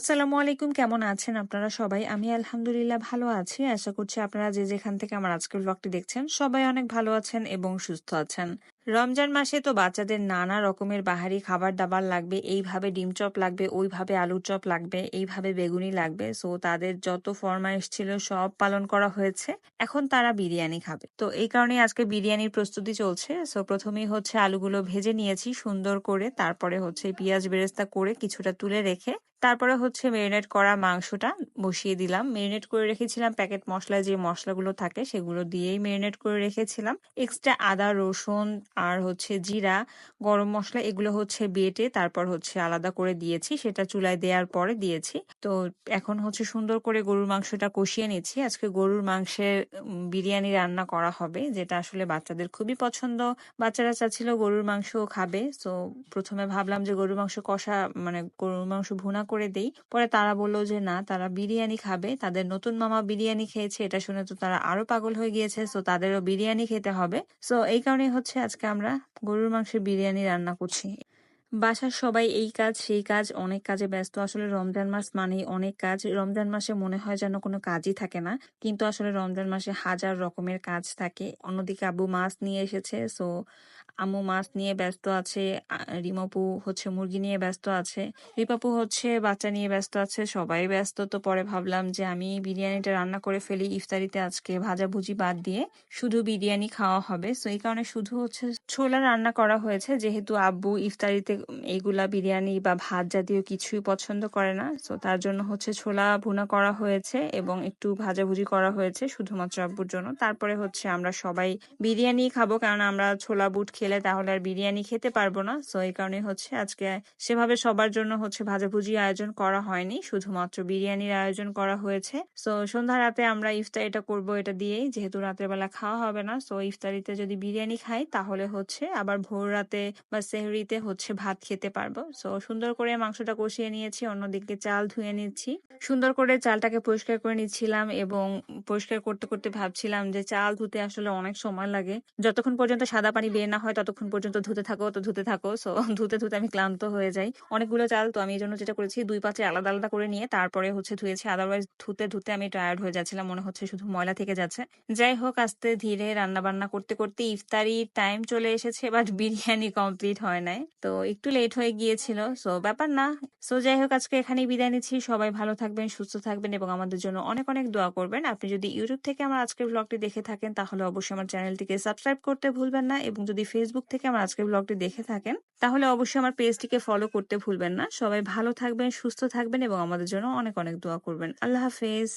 আসসালামু আলাইকুম, কেমন আছেন আপনারা সবাই? আমি আলহামদুলিল্লাহ ভালো আছি। আশা করছি আপনারা যে যেখান থেকে আমার আজকের ব্লগটি দেখছেন, সবাই অনেক ভালো আছেন এবং সুস্থ আছেন। রমজান মাসে তো বাচ্চাদের নানা রকমের বাহারি খাবার-দাবার লাগবে। এইভাবে ডিম চপ লাগবে, ওইভাবে আলুর চপ লাগবে, এইভাবে বেগুনি লাগবে। সো তাদের যত ফরমাইশ ছিল সব পালন করা হয়েছে। এখন তারা বিরিয়ানি খাবে। তো এই কারণেই আজকে বিরিয়ানির প্রস্তুতি চলছে। সো প্রথমেই হচ্ছে আলুগুলো ভেজে নিয়েছি সুন্দর করে। তারপরে হচ্ছে পেঁয়াজ বেরেস্তা করে কিছুটা তুলে রেখে তারপরে হচ্ছে মেরিনেট করা মাংসটা বসিয়ে দিলাম। মেরিনেট করে রেখেছিলাম প্যাকেট মসলায় যে মশলাগুলো থাকে সেগুলো দিয়েই মেরিনেট করে রেখেছিলাম। এক্সট্রা আদা, রসুন আর হচ্ছে জিরা, গরম মশলা এগুলো হচ্ছে বেটে তারপর হচ্ছে আলাদা করে দিয়েছি। সেটা চুলায় দেওয়ার পরে দিয়েছি। তো এখন হচ্ছে সুন্দর করে গরুর মাংসটা কষিয়ে নিচ্ছি। আজকে গরুর মাংসের বিরিয়ানি রান্না করা হবে যেটা আসলে বাচ্চাদের খুবই পছন্দ। বাচ্চারা চাচ্ছিল গরুর মাংসও খাবে। তো প্রথমে ভাবলাম যে গরুর মাংস কষা মানে গরুর মাংস ভুনা করে দেই। পরে তারা বলল যে না তারা বিরিয়ানি খাবে। তাদের নতুন মামা বিরিয়ানি খেয়েছে এটা শুনে তো তারা আরও পাগল হয়ে গিয়েছে। তো তাদেরও বিরিয়ানি খেতে হবে। সো এই কারণেই হচ্ছে আজকে আমরা গরুর মাংসের বিরিয়ানি রান্না করছি। বাসার সবাই এই কাজ, সেই কাজ, অনেক কাজে ব্যস্ত। আসলে রমজান মাস মানেই অনেক কাজ। রমজান মাসে মনে হয় যেন কোনো কাজই থাকে না। কিন্তু আসলে রমজান মাসে হাজার রকমের কাজ থাকে। অন্যদিকে আব্বু মাছ নিয়ে এসেছে, সো আম্মু মাছ নিয়ে ব্যস্ত আছে রিমাপু হচ্ছে মুরগি নিয়ে ব্যস্ত আছে, রিপাপু হচ্ছে বাচ্চা নিয়ে ব্যস্ত আছে, সবাই ব্যস্ত। তো পরে ভাবলাম যে আমি বিরিয়ানিটা রান্না করে ফেলি ইফতারিতে আজকে ভাজাভুজি বাদ দিয়ে। শুধু বিরিয়ানি খাওয়া হবে। সো এই কারণে শুধু হচ্ছে ছোলা রান্না করা হয়েছে। যেহেতু আব্বু ইফতারিতে এইগুলা বিরিয়ানি বা ভাত জাতীয় কিছুই পছন্দ করে না। সো তার জন্য হচ্ছে ছোলা ভুনা করা হয়েছে এবং একটু ভাজাভুজি করা হয়েছে শুধুমাত্র আব্বুর জন্য। তারপরে হচ্ছে আমরা সবাই বিরিয়ানি খাব কারণ আমরা ছোলা, বুট খেলে তাহলে আর বিরিয়ানি খেতে পারব না। সো এই কারণে হচ্ছে আজকে সেভাবে সবার জন্য হচ্ছে ভাজাভুজি আয়োজন করা হয়নি, শুধুমাত্র বিরিয়ানির আয়োজন করা হয়েছে। সো সন্ধ্যা রাতে আমরা ইফতার এটা করব এটা দিয়েই, যেহেতু রাতের বেলা খাওয়া হবে না। সো ইফতারিতে যদি বিরিয়ানি খাই, তাহলে হচ্ছে আবার ভোর রাতে বা সেহরিতে হচ্ছে ভাত খেতে পারব। সো সুন্দর করে মাংসটা কষিয়ে নিয়েছি, অন্যদিকে চাল ধুয়ে নিচ্ছি। সুন্দর করে চালটাকে পরিষ্কার করে নিচ্ছিলাম এবং পরিষ্কার করতে করতে ভাবছিলাম যে চাল ধুতে আসলে অনেক সময় লাগে। যতক্ষণ পর্যন্ত সাদা পানি বের না হয়, ততক্ষণ পর্যন্ত ধুতে থাকো, তো ধুতে থাকো। সো ধুতে ধুতে আমি ক্লান্ত হয়ে যাই। অনেকগুলো চাল, তো আমি এই জন্য যেটা করেছি, দুই পাশে আলাদা আলাদা করে নিয়ে তারপরে হচ্ছে ধুয়েছি। আদারওয়াইজ ধুতে ধুতে আমি টায়ার্ড হয়ে যাচ্ছিলাম, মনে হচ্ছে শুধু ময়লা থেকে যাচ্ছে। যাই হোক, আস্তে ধীরে রান্না বান্না করতে করতে ইফতারি টাইম চলে এসেছে বাট বিরিয়ানি কমপ্লিট হয় নাই। তো একটু লেট হয়ে গিয়েছিল। সো ব্যাপার না। সো যাই হোক, আজকে এখানেই বিদায় নিচ্ছি। সবাই ভালো থাকবেন, সুস্থ থাকবেন এবং আমাদের জন্য অনেক অনেক দোয়া করবেন। আপনি যদি ইউটিউব থেকে আমার আজকের ব্লগটি দেখে থাকেন, তাহলে অবশ্যই আমার চ্যানেলটিকে সাবস্ক্রাইব করতে ভুলবেন না এবং যদি ফেসবুক থেকে আমার আজকের ব্লগটি দেখে থাকেন, তাহলে অবশ্যই আমার পেজটিকে ফলো করতে ভুলবেন না। সবাই ভালো থাকবেন, সুস্থ থাকবেন এবং আমাদের জন্য অনেক অনেক দোয়া করবেন। আল্লাহ হাফেজ।